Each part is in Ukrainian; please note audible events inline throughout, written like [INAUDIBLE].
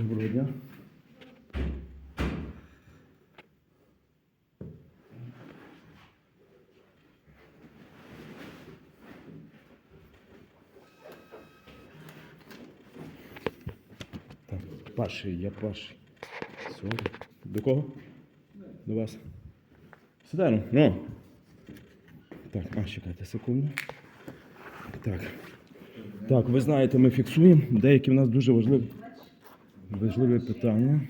Доброго дня. Так, Паший, я Паший. Сорі. До кого? До вас. Сідаємо. Ну. Так, а, чекайте секунду. Так. Так, ви знаєте, ми фіксуємо. Деякі в нас дуже важливі, важливі питання.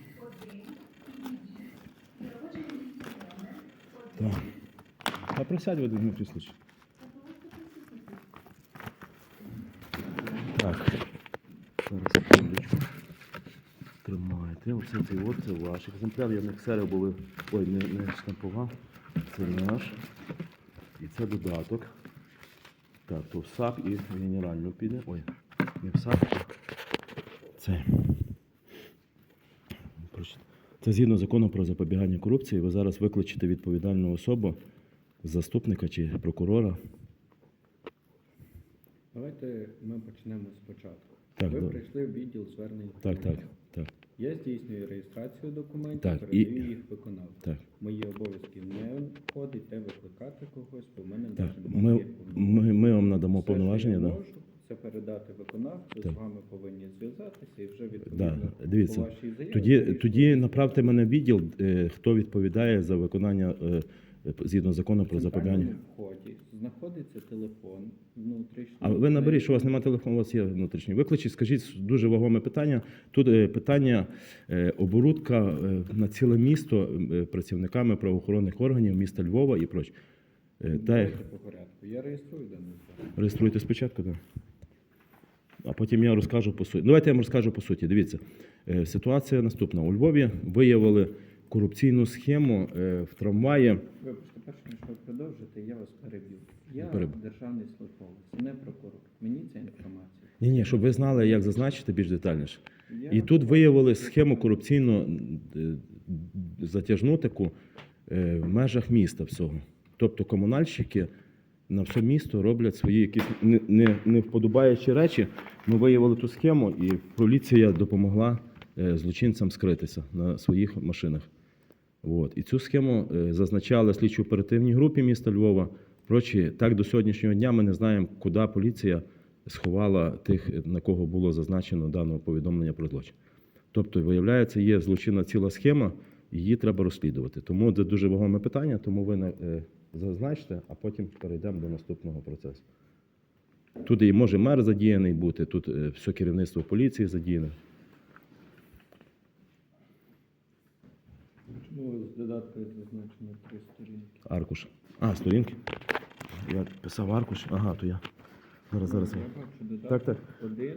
Так. А присядь в один случай. Так. Зараз секундочку. Тримайте. Оце цей от, це ваш екземпляр. Я не ксерив, бо ви. Ой, не, не штампував. Це наш. І це додаток. Так, то в САП і в генеральну піде. Ой, не в САП. Це. Це згідно закону про запобігання корупції. Ви зараз викличете відповідальну особу, заступника чи прокурора. Давайте ми почнемо спочатку. Так, Ви добре. прийшли в відділ звернень. Так, так, так, Я здійснюю реєстрацію документів, Так, передаю і- їх виконавцю. так. Мої обов'язки не входить те викликати когось, бо в мене Так, навіть ми, немає ми, ми вам надамо Все, що повноваження. я Да. можу, це передати виконавцю, з вами повинні зв'язатися і вже Да. Дивіться, по вашій заяві. тоді, вирішувати. тоді направте мене в відділ, е, хто відповідає за виконання е, е, згідно закону про В запобігання. центральному вході знаходиться телефон внутрішній. А ви наберіть, що у вас немає телефону, у вас є внутрішній. Викличіть, скажіть дуже вагоме питання. Тут е, питання е, оборудка е, на ціле місто е, працівниками правоохоронних органів міста Львова і проч. Е, Та, Давайте по порядку. Я реєструю дану справу. реєструйте спочатку, так. А потім я розкажу по суті. Давайте я вам розкажу по суті. Дивіться, е, ситуація наступна. У Львові виявили корупційну схему е, в трамваї. Вибачте, перше, ніж ви продовжите, я вас переб'ю. Я Переб- державний службовець, не прокурор. Мені ця інформація. Ні, ні, щоб ви знали, як зазначити більш детальніше. Я І тут виявили схему корупційну е, затяжну таку в межах міста всього. Тобто комунальщики на все місто роблять свої якісь не, не, не вподобаючі речі. Ми виявили ту схему, і поліція допомогла е, злочинцям скритися на своїх машинах. От. І цю схему е, зазначали слідчо оперативній групі міста Львова. Прочі, так до сьогоднішнього дня ми не знаємо, куди поліція сховала тих, на кого було зазначено дане повідомлення про злочин. Тобто, виявляється, є злочинна ціла схема, її треба розслідувати. Тому це дуже вагоме питання, тому ви е, зазначте, а потім перейдемо до наступного процесу. Тут і може мер задіяний бути, тут е, все керівництво поліції задіяне. Чому з додаткою зазначено три сторінки? Аркуш. А, сторінки. Я писав аркуш. Ага, то я. Зараз, зараз. Я бачу додаток Так, так. один,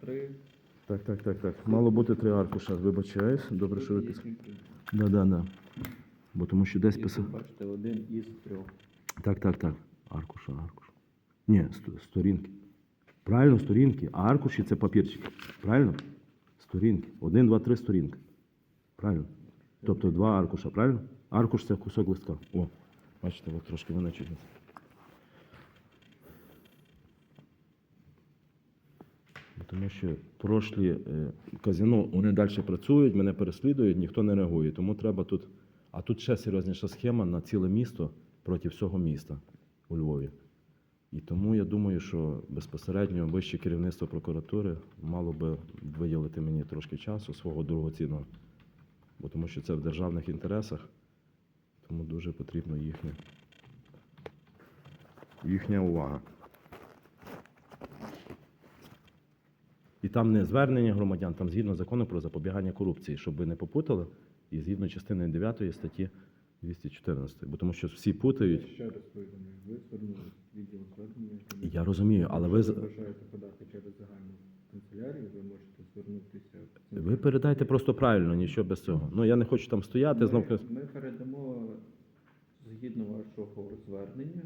три. Так, так, так, так. Мало бути три аркуша. Вибачаюсь. Добре, що ви писали. Да, да, да. Бо тому що десь писав. Бачите, один із трьох. Так, так, так. Аркуша, аркуш. Ні, сторінки. Правильно, сторінки. А аркуші це папірчик. Правильно? Сторінки. Один, два, три сторінки. Правильно? Тобто два аркуша, правильно? Аркуш це кусок листка. О, бачите, от трошки мене чуть. Тому що прошлі е, казино вони далі працюють, мене переслідують, ніхто не реагує. Тому треба тут. А тут ще серйозніша схема на ціле місто проти всього міста у Львові. І тому я думаю, що безпосередньо вище керівництво прокуратури мало би виділити мені трошки часу свого дорогоцінного. Бо тому що це в державних інтересах, тому дуже потрібна їхня, їхня увага. І там не звернення громадян, там згідно закону про запобігання корупції, щоб ви не попутали, і згідно частини 9 статті 214. Бо тому що всі путають. Ще раз ви звернулися відділ звернення. Я розумію, але ви Якщо бажаєте подати через загальну канцелярію, ви можете звернутися. ви передайте просто правильно, нічого без цього. Ну я не хочу там стояти. Знов Ми, ми передамо згідно вашого звернення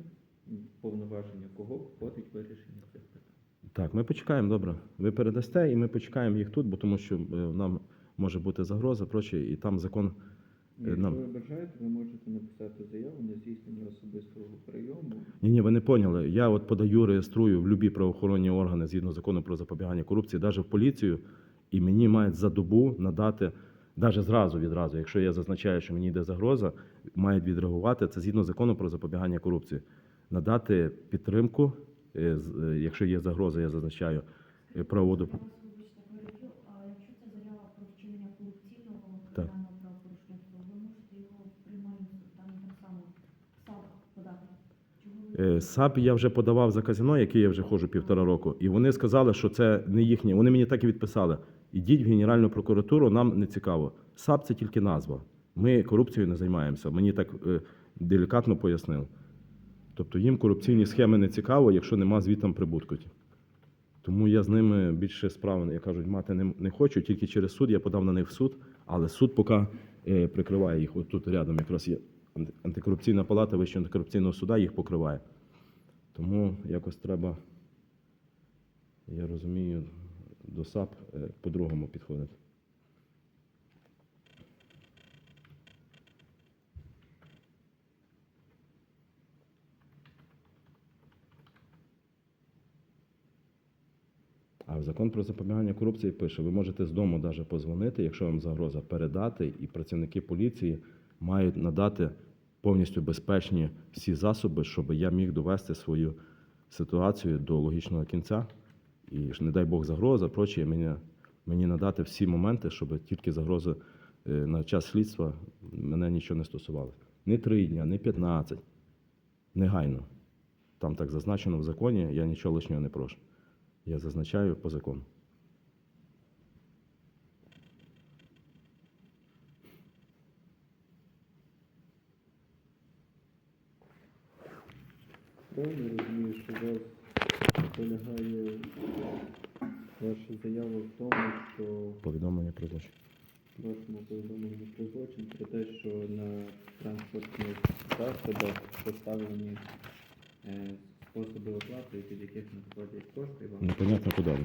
повноваження кого входить вирішення цих питань. так, ми почекаємо, добре. Ви передасте, і ми почекаємо їх тут, бо тому що е, нам може бути загроза, проче, і там закон. Якщо нам- ви бажаєте, ви можете написати заяву на здійснення особистого прийому. Ні, ні, ви не поняли. Я от подаю, реєструю в любі правоохоронні органи згідно закону про запобігання корупції, навіть в поліцію. І мені мають за добу надати, навіть зразу відразу, якщо я зазначаю, що мені йде загроза, мають відреагувати. Це згідно закону про запобігання корупції. Надати підтримку, е, е, якщо є загроза, я зазначаю е, правову Я вас, вибачте, переб'ю. А якщо це заява про вчинення корупційного Так. кримінального правопорушення, то ви можете його в приймальну там так само САП подати. Чого ви Е, САП я вже подавав за казино, який я вже ходжу півтора року, і вони сказали, що це не їхнє. Вони мені так і відписали. Ідіть в Генеральну прокуратуру, нам не цікаво. САП це тільки назва. Ми корупцією не займаємося. Мені так е, делікатно пояснили. Тобто їм корупційні схеми не цікаво, якщо нема звітом прибутку. Тому я з ними більше справи, як кажуть, мати не, не хочу, тільки через суд я подав на них в суд, але суд поки е, прикриває їх. От тут рядом якраз є анти- антикорупційна палата Вищого антикорупційного суда, їх покриває. Тому якось треба, я розумію, до САП е, по-другому підходити. А закон про запобігання корупції пише, ви можете з дому навіть позвонити, якщо вам загроза передати, і працівники поліції мають надати повністю безпечні всі засоби, щоб я міг довести свою ситуацію до логічного кінця. І не дай Бог загроза, прочі, мені, мені надати всі моменти, щоб тільки загрози е, на час слідства мене нічого не стосувалося. Не три дня, не 15. Негайно. Там так зазначено в законі, я нічого лишнього не прошу. Я зазначаю по закону. Правильно розумію, що у вас полягає ваша заява в тому, що Повідомлення про злочин. в вашому повідомленні про злочин про те, що на транспортних засобах поставлені е, способи оплати, від яких надходять кошти вам. Непонятно куди. ви.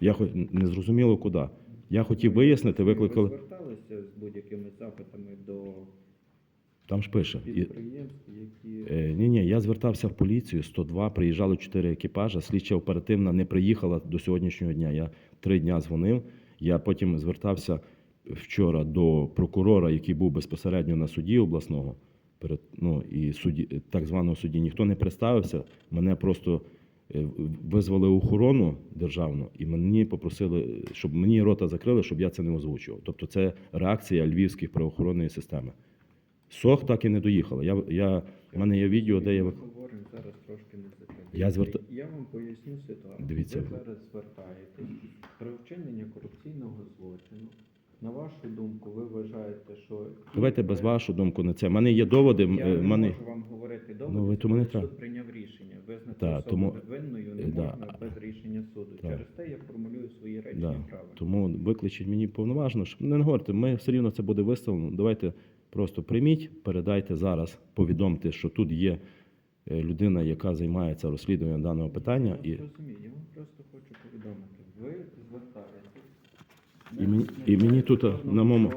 Я хоч не зрозуміло куди. Я хотів вияснити, Ви викликали. зверталися з будь-якими запитами до Там ж пише. Підприємств, які е, ні, ні, я звертався в поліцію, 102, приїжджало 4 екіпажа, слідча оперативна не приїхала до сьогоднішнього дня. Я три дня дзвонив. Я потім звертався вчора до прокурора, який був безпосередньо на суді обласного, перед, ну, і суді, так званого суді. Ніхто не представився. Мене просто е, визвали охорону державну, і мені попросили, щоб мені рота закрили, щоб я це не озвучував. Тобто це реакція львівських правоохоронної системи. СОХ так і не доїхала. Я, я, в мене є відео, де я говоримо зараз трошки не за. Я зверта- Я вам поясню ситуацію. Дивіться. Ви зараз звертаєтесь про вчинення корупційного злочину. На вашу думку, ви вважаєте, що Давайте без вашу думку на це. У мене є доводи. м, я е, не мене... можу вам говорити довго. Ну, ви тому не треба. суд прийняв рішення. Визнати Так, особу тому- невинною не е, да. можна без рішення суду. Так. Через те я формулюю свої речі Да. правильно. Тому викличіть мені повноважно, щоб не говорите, ми все рівно це буде виставлено. Давайте просто прийміть, передайте зараз, повідомте, що тут є е, людина, яка займається розслідуванням даного питання. І, Я вас розумію, я вам просто хочу повідомити. Ви звертаєтесь. І мені- і мені тут, на моєму-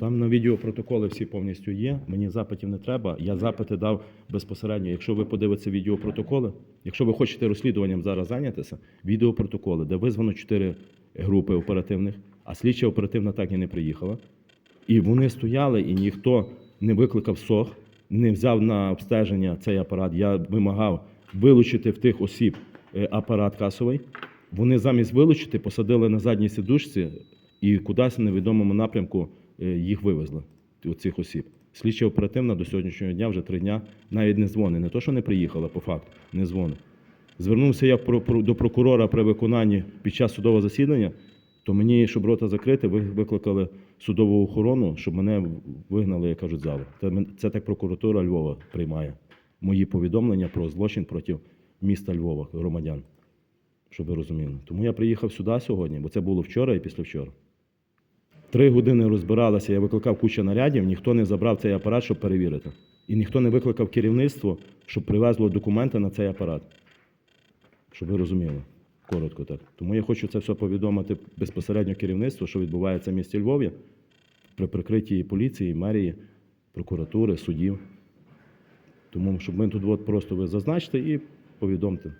там на відеопротоколи всі повністю є. Мені запитів не треба. Я запити дав безпосередньо. Якщо ви подивитеся відеопротоколи, якщо ви хочете розслідуванням зараз зайнятися, відеопротоколи, де визвано чотири групи оперативних, а слідча оперативна так і не приїхала. І вони стояли, і ніхто не викликав СОХ, не взяв на обстеження цей апарат. Я вимагав вилучити в тих осіб е, апарат касовий. Вони замість вилучити посадили на задній сидушці і кудись в невідомому напрямку е, їх вивезли, цих осіб. Слідча оперативна до сьогоднішнього дня вже три дня навіть не дзвонить. Не то, що не приїхала, по факту, не дзвонить. Звернувся я до прокурора при виконанні під час судового засідання, то мені, щоб рота закрити, ви викликали судову охорону, щоб мене вигнали, як кажуть, зали. Це, так прокуратура Львова приймає мої повідомлення про злочин проти міста Львова, громадян. Щоб ви розуміли. Тому я приїхав сюди сьогодні, бо це було вчора і післявчора. Три години розбиралися, я викликав кучу нарядів, ніхто не забрав цей апарат, щоб перевірити. І ніхто не викликав керівництво, щоб привезло документи на цей апарат. Щоб ви розуміли. Коротко так. Тому я хочу це все повідомити безпосередньо керівництву, що відбувається в місті Львові при прикритті поліції, мерії, прокуратури, судів. Тому щоб ми тут от просто ви зазначте і повідомте.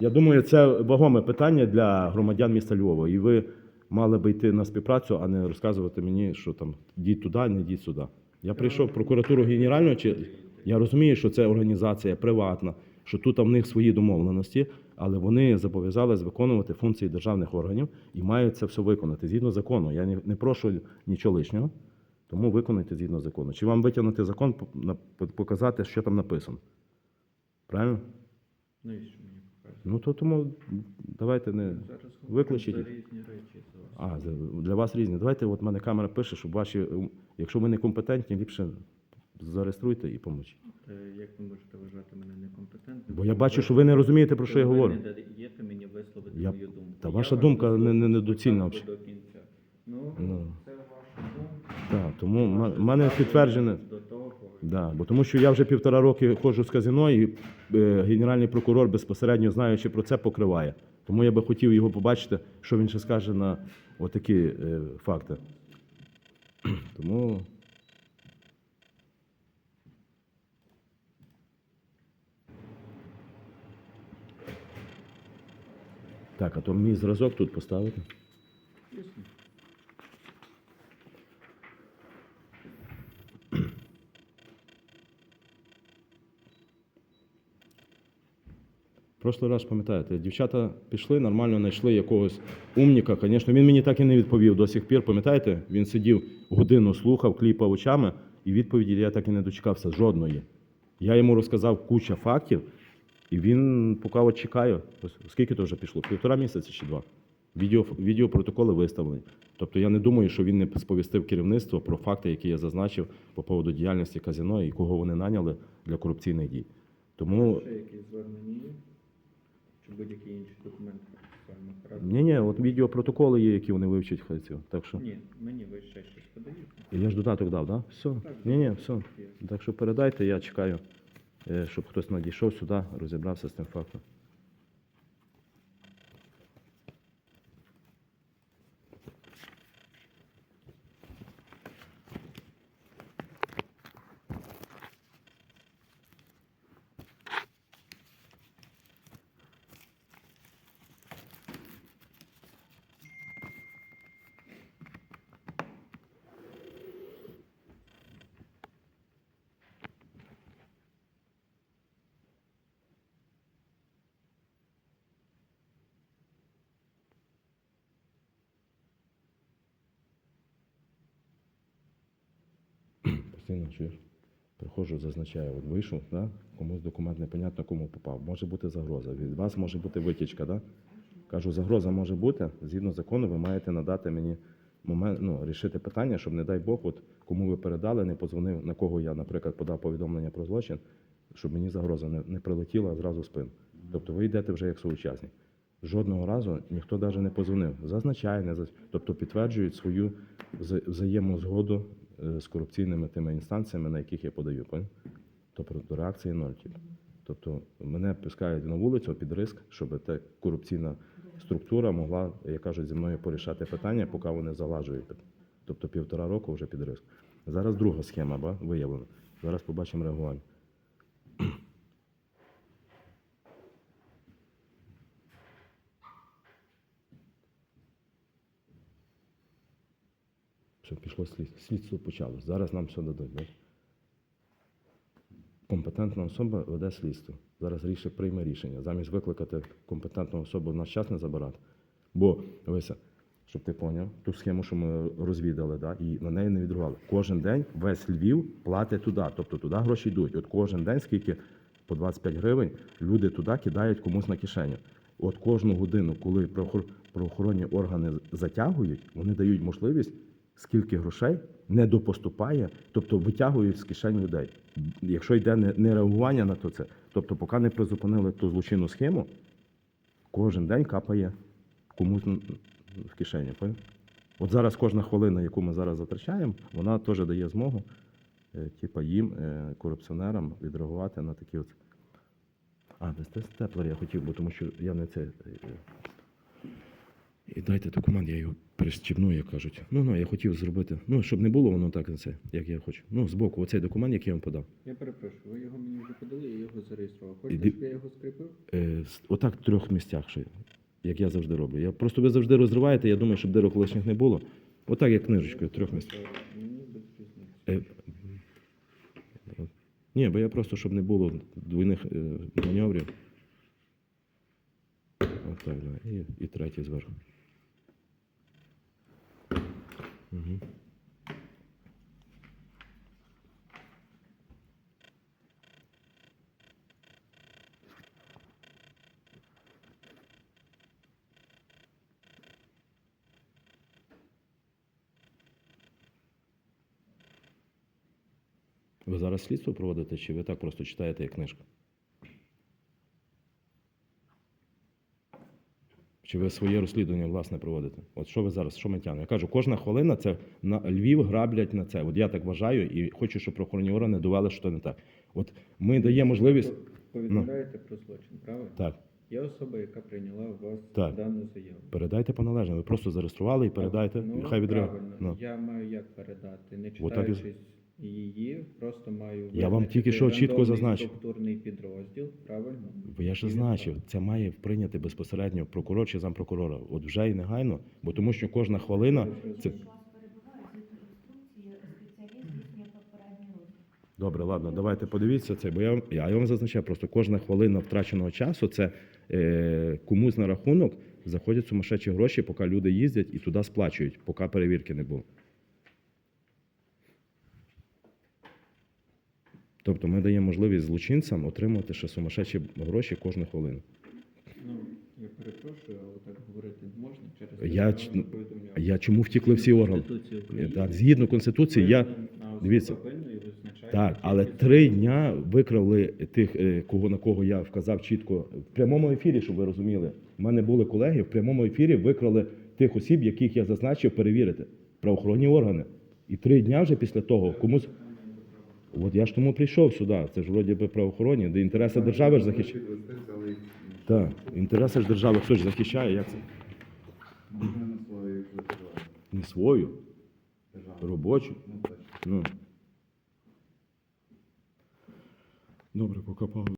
Я думаю, це вагоме питання для громадян міста Львова. І ви мали би йти на співпрацю, а не розказувати мені, що там йдіть туди, не йдіть сюди. Я прийшов в прокуратуру генеральну, чи я розумію, що це організація приватна, що тут в них свої домовленості, але вони зобов'язались виконувати функції державних органів і мають це все виконати згідно закону. Я не, прошу нічого лишнього, тому виконуйте згідно закону. Чи вам витягнути закон, показати, що там написано? Правильно? Ну мені покажете? Ну то тому давайте не. Зараз Викличіть. різні речі. А, для вас різні. Давайте, от в мене камера пише, щоб ваші, якщо ви не компетентні, ліпше зареєструйте і поможіть. Е, Як ви можете вважати мене некомпетентним? Бо я бачу, що ви не розумієте, про що я ви говорю. не даєте мені висловити Я- мою думку. та Я ваша вас думка не- не- недоцільна спочатку до кінця. Ну, Ну. це ваша думка. Так, тому в мене підтверджене. До того, Да, бо тому що я вже півтора роки ходжу з казино, і е, генеральний прокурор безпосередньо знаючи про це покриває. Тому я би хотів його побачити, що він ще скаже на отакі е, факти. [CLEARS THROAT] Тому. Так, а то мій зразок тут поставити. Прошлий раз пам'ятаєте, дівчата пішли, нормально знайшли якогось умніка. Звісно, він мені так і не відповів до сих пір. Пам'ятаєте, він сидів годину, слухав, кліпав очами, і відповіді я так і не дочекався жодної. Я йому розказав куча фактів, і він поки от чекає. Скільки то вже пішло? Півтора місяці чи два. Відео, відеопротоколи виставлені. Тобто я не думаю, що він не сповістив керівництво про факти, які я зазначив по поводу діяльності казино і кого вони наняли для корупційних дій. Тому Ще якісь звернення є? Чи будь-які інші документи? Ні, ні, от відеопротоколи є, які вони вивчать хай Так що. Ні, мені ви ще щось подаєте. Я ж додаток дав, так? Да? Все. Так, Ні, ні, все. Так що передайте, я чекаю, щоб хтось надійшов сюди, розібрався з тим фактом. Постійно чуєш? Приходжу, зазначаю, от вийшов, да? комусь документ непонятно кому попав. Може бути загроза. Від вас може бути витічка, да? Кажу, загроза може бути. Згідно закону, ви маєте надати мені момент, ну, рішити питання, щоб, не дай Бог, от кому ви передали, не подзвонив, на кого я, наприклад, подав повідомлення про злочин, щоб мені загроза не, не прилетіла зразу в спину. Тобто ви йдете вже як соучасник. Жодного разу ніхто навіть не позвонив. Зазначає, не заз... тобто підтверджують свою вза- взаємозгоду з корупційними тими інстанціями, на яких я подаю. Тобто реакції ноль. Тіп. Тобто мене пускають на вулицю під риск, щоб та корупційна структура могла, як кажуть, зі мною порішати питання, поки вони залажують. Тобто півтора року вже під риск. Зараз друга схема ба, виявлена. Зараз побачимо реагування. Все, пішло слідство. Слідство почалось. Зараз нам все дадуть. Да? Компетентна особа веде слідство. Зараз рішення прийме рішення. Замість викликати компетентну особу в час не забирати. Бо, дивися, щоб ти поняв, ту схему, що ми розвідали, да, і на неї не відреагували. Кожен день весь Львів платить туди. Тобто туди гроші йдуть. От кожен день, скільки по 25 гривень, люди туди кидають комусь на кишеню. От кожну годину, коли правоохор- правоохоронні органи затягують, вони дають можливість, скільки грошей не допоступає, тобто витягують з кишень людей. Якщо йде не, реагування на то це, тобто, поки не призупинили ту злочинну схему, кожен день капає комусь в кишеню. От зараз кожна хвилина, яку ми зараз затрачаємо, вона теж дає змогу, е, типа їм, е, корупціонерам, відреагувати на такі от. А, без теплер я хотів, бо тому що я не це. Е, І дайте документ, я його перещібну, як кажуть. Ну, ну, я хотів зробити. Ну, щоб не було воно так це, як я хочу. Ну, збоку, оцей документ, який я вам подав. Я перепрошую, ви його мені вже подали, я його зареєстрував. Хочете, Іди- щоб я його скріпив? Е, с- отак в трьох місцях, ще, як я завжди роблю. Я просто ви завжди розриваєте, я думаю, щоб дирок лишніх не було. Отак, як книжечкою, в трьох місцях. Мені без різниці. Е, м, ні, бо я просто, щоб не було двойних е, маневрів. Отак, да. і, і третій зверху. Ви зараз слідство проводите, чи ви так просто читаєте як книжку? Чи ви своє розслідування власне проводите? От що ви зараз, що ми тягнемо? Я кажу, кожна хвилина це на Львів граблять на це. От я так вважаю і хочу, щоб правоохоронні органи довели, що не так. От ми даємо можливість. Ви повідомляєте про злочин, правильно? Так, Є особа, яка прийняла у вас Так. дану заяву. передайте по належному. Ви просто зареєстрували і передайте, Ну, хай відреагує. правильно. Ну. Я маю як передати, не Отак і- її, просто маю Я вам тільки що чітко зазначив. структурний підрозділ, правильно? Бо я ж зазначив, це має прийняти безпосередньо прокурор чи зампрокурора. От вже і негайно, бо тому що кожна хвилина це. Добре, ладно, давайте подивіться це, бо я, вам- я вам зазначаю, просто кожна хвилина втраченого часу це е, комусь на рахунок заходять сумасшедші гроші, поки люди їздять і туди сплачують, поки перевірки не було. Тобто ми даємо можливість злочинцям отримувати ще сумасшедші гроші кожну хвилину. Ну, я перепрошую, але так говорити не можна через Я ч- Я чому втікли всі органи? Е. Так, згідно Конституції, я. Дивіться. Так, але три дня викрали тих, е, кого на кого я вказав чітко в прямому ефірі, щоб ви розуміли. У мене були колеги в прямому ефірі викрали тих осіб, яких я зазначив перевірити. Правоохоронні органи. І три дня вже після того комусь. От я ж тому прийшов сюди. Це ж вроді би правоохоронні, де інтереси держави ж захищає. Так, інтереси ж держави хто ж захищає, як це? Не свою, робочу. Ну. Добре, покопав.